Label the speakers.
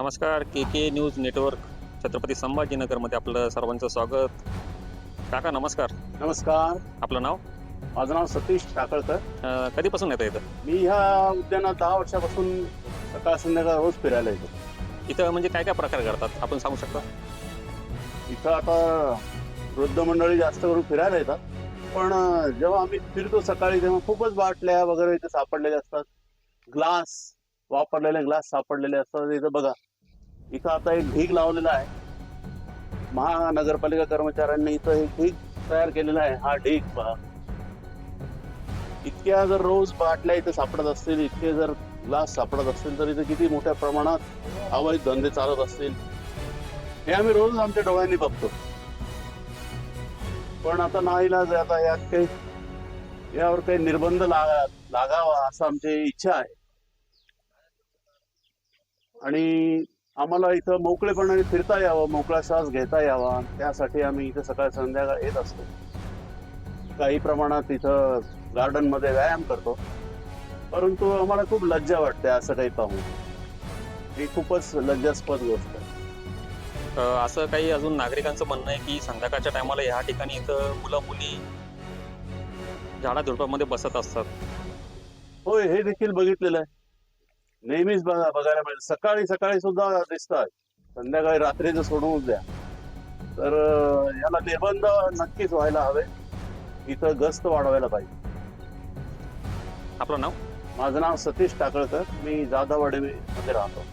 Speaker 1: नमस्कार K K news network Chhatrapati संभाजीनगरमध्ये आपलं सर्वांचं स्वागत. काका नमस्कार.
Speaker 2: नमस्कार.
Speaker 1: आपलं नाव?
Speaker 2: माझं नाव सतीश टाकळकर
Speaker 1: अं, कधीपासून येतं इथं?
Speaker 2: मी ह्या उद्यानात दहा वर्षापासून सकाळ संध्याकाळ रोज फिरायला येतो.
Speaker 1: इथं म्हणजे काय काय प्रकार करतात आपण सांगू शकता?
Speaker 2: इथं आता वृद्ध मंडळी जास्त करून फिरायला येतात. पण अं, जेव्हा आम्ही फिरतो सकाळी तेव्हा खूपच बाटल्या वगैरे इथे सापडलेल्या असतात. ग्लास वापरलेले ग्लास सापडलेले असतात. इथं बघा इथं आता एक ढीग लावलेला आहे. महानगरपालिका कर्मचाऱ्यांनी इथं एक ढीग तयार केलेला आहे. हा ढीग पहा. इतक्या जर रोज बाटल्या इथे सापडत असतील इतके जर ग्लास सापडत असतील तर इथे किती मोठ्या प्रमाणात अवैध धंदे चालत असतील? हे आम्ही रोज आमच्या डोळ्यांनी बघतो. पण आता नाईलाज आता यात काही यावर काही निर्बंध लागा लागावा असं आमची इच्छा आहे. आणि आम्हाला इथं मोकळेपणाने फिरता यावं मोकळा श्वास घेता यावा. त्यासाठी आम्ही इथं सकाळ संध्याकाळ येत असतो. काही प्रमाणात इथं गार्डनमध्ये व्यायाम करतो. परंतु आम्हाला खूप लज्जा वाटते असं काही पाहून. ही खूपच लज्जास्पद गोष्ट आहे.
Speaker 1: असं काही अजून नागरिकांचं म्हणणं आहे की संध्याकाळच्या टायमाला ह्या ठिकाणी इथं मुलं मुली झाडाझुडपामध्ये बसत असतात.
Speaker 2: होय हे देखील बघितलेलं आहे. नेहमीच बघा बघायला मिळेल सकाळी सकाळी सुद्धा दिसतात संध्याकाळी रात्रीचं सोडून द्या. तर याला निर्बंध नक्कीच व्हायला हवे. इथं गस्त वाढवायला पाहिजे.
Speaker 1: आपलं नाव?
Speaker 2: माझं नाव सतीश टाकळकर. मी जाधववाडी मध्ये राहतो.